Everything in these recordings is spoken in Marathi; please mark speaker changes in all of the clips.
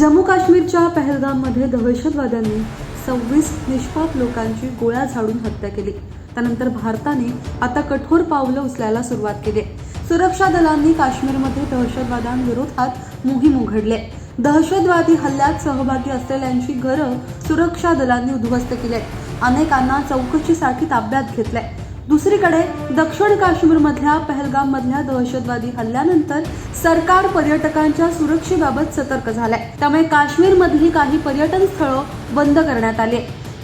Speaker 1: जम्मू काश्मीरच्या पहलगाममध्ये दहशतवाद्यांनी सव्वीस निष्पाप लोकांची गोळ्या झाडून हत्या केली. त्यानंतर भारताने आता कठोर पावलं उचलायला सुरुवात केली. सुरक्षा दलांनी काश्मीरमध्ये दहशतवाद्यांविरोधात मोहीम उघडले. दहशतवादी हल्ल्यात सहभागी असलेल्यांची घरं सुरक्षा दलांनी उद्ध्वस्त केली. अनेकांना चौकशीसाठी ताब्यात घेतलंय. दुसरीकडे दक्षिण काश्मीरमधल्या पहलगाम मधल्या दहशतवादी हल्ल्यानंतर सरकार पर्यटकांच्या सुरक्षेबाबत सतर्क झालाय. त्यामुळे काश्मीरमधली काही पर्यटन स्थळं बंद करण्यात आली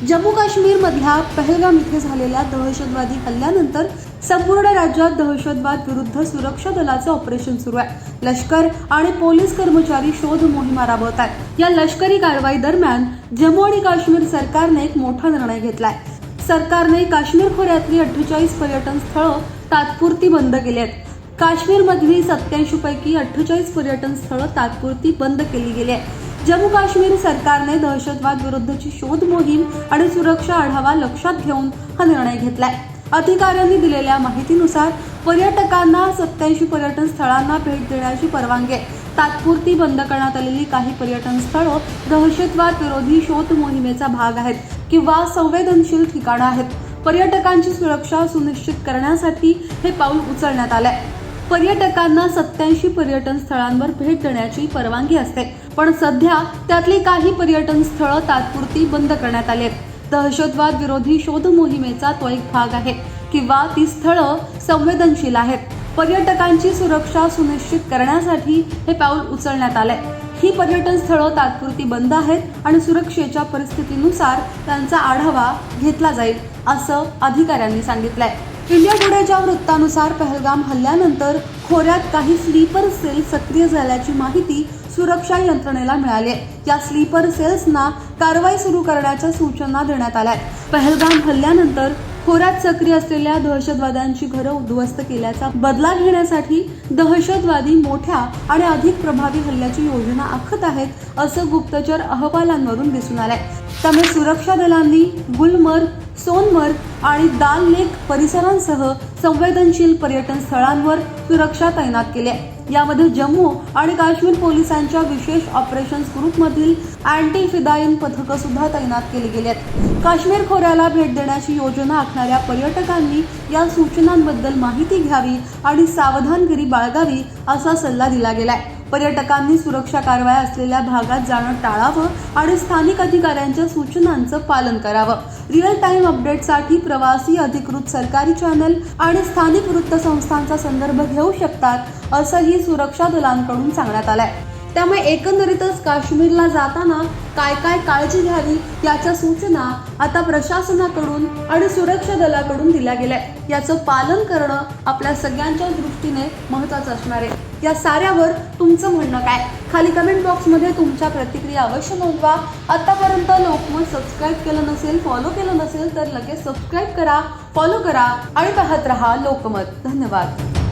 Speaker 1: जम्मू काश्मीर मधल्या पहलगाम इथे झालेल्या दहशतवादी हल्ल्यानंतर संपूर्ण राज्यात दहशतवाद विरुद्ध सुरक्षा दलाचं ऑपरेशन सुरू आहे. लष्कर आणि पोलीस कर्मचारी शोध मोहिमा राबवत आहेत या लष्करी कारवाई दरम्यान जम्मू आणि काश्मीर सरकारने एक मोठा निर्णय घेतलाय. सरकारने काश्मीर खोऱ्यातली अठ्ठेचाळीस पर्यटन स्थळं तात्पुरती बंद केली आहेत काश्मीरमधली सत्याऐंशी पैकी अठ्ठेचाळीस पर्यटन स्थळं तात्पुरती बंद केली गेली आहेत जम्मू काश्मीर सरकारने दहशतवाद विरुद्धची शोध मोहीम आणि सुरक्षा आढावा लक्षात घेऊन हा निर्णय घेतलाय. अधिकाऱ्यांनी दिलेल्या माहितीनुसार पर्यटकांना सत्याऐंशी पर्यटन स्थळांना भेट देण्याची परवानगी आहे. तात्पुरती बंद करण्यात आलेली काही पर्यटन स्थळं दहशतवाद विरोधी शोध मोहिमेचा भाग आहेत. किंवा संवेदनशील ठिकाणं आहेत. पर्यटकांची सुरक्षा सुनिश्चित करण्यासाठी हे पाऊल उचलण्यात आलंय. पर्यटकांना सत्याऐंशी पर्यटन स्थळांवर भेट देण्याची परवानगी असते. पण सध्या त्यातली काही पर्यटन स्थळं तात्पुरती बंद करण्यात आली आहेत. दहशतवाद विरोधी शोध मोहिमेचा तो एक भाग आहे किंवा ती स्थळं संवेदनशील आहेत. पर्यटकांची सुरक्षा सुनिश्चित करण्यासाठी हे पाऊल उचलण्यात आलंय. ही पर्यटन स्थळं तात्पुरती बंद आहेत आणि सुरक्षेच्या परिस्थितीनुसार त्यांचा आढावा घेतला जाईल असं अधिकाऱ्यांनी सांगितलंय. इंडिया टुडेच्या वृत्तानुसार पहलगाम हल्ल्यानंतर खोऱ्यात काही स्लीपर सेल सक्रिय झाल्याची माहिती सुरक्षा यंत्रणेला मिळाली आहे. या स्लीपर सेल्सना कारवाई सुरू करण्याच्या सूचना देण्यात आल्या आहेत. पहलगाम हल्ल्यानंतर खोऱ्यात सक्रिय असलेल्या दहशतवाद्यांची घरं उद्ध्वस्त केल्याचा बदला घेण्यासाठी दहशतवादी मोठ्या आणि अधिक प्रभावी हल्ल्याची योजना आखत आहेत असं गुप्तचर अहवालांवरून दिसून आलंय. त्यामुळे सुरक्षा दलांनी गुलमर्ग सोनमर्ग आणि दाल लेक परिसरांसह संवेदनशील पर्यटन स्थळांवर सुरक्षा तैनात केली आहे. यामध्ये जम्मू आणि काश्मीर पोलिसांच्या विशेष ऑपरेशन्स ग्रुपमधील अँटी फिदाईन पथकं सुद्धा तैनात केली गेली आहेत काश्मीर खोऱ्याला भेट देण्याची योजना आखणाऱ्या पर्यटकांनी या सूचनांबद्दल माहिती घ्यावी आणि सावधानगिरी बाळगावी असा सल्ला दिला गेलाय. पर्यटकांनी सुरक्षा कारवाया असलेल्या भागात जाणं टाळावं आणि स्थानिक अधिकाऱ्यांच्या सूचनांचं पालन करावं. रिअल टाइम अपडेटसाठी प्रवासी अधिकृत सरकारी चॅनल आणि स्थानिक वृत्तसंस्थांचा संदर्भ घेऊ शकतात असंही सुरक्षा दलांकडून सांगण्यात आलंय. त्यामुळे एकंदरीतच काश्मीरला जाताना काय काय काळजी घ्यावी याच्या सूचना आता प्रशासनाकडून आणि सुरक्षा दलाकडून दिल्या गेल्या याचं पालन करणं आपल्या सगळ्यांच्या दृष्टीने महत्वाचं असणार आहे. या साऱ्यावर तुमचं म्हणणं काय? खाली कमेंट बॉक्समध्ये तुमच्या प्रतिक्रिया अवश्य नोंदवा. आतापर्यंत लोकमत सबस्क्राईब केलं नसेल फॉलो केलं नसेल तर लगेच सबस्क्राईब करा फॉलो करा आणि पाहत रहा लोकमत. धन्यवाद.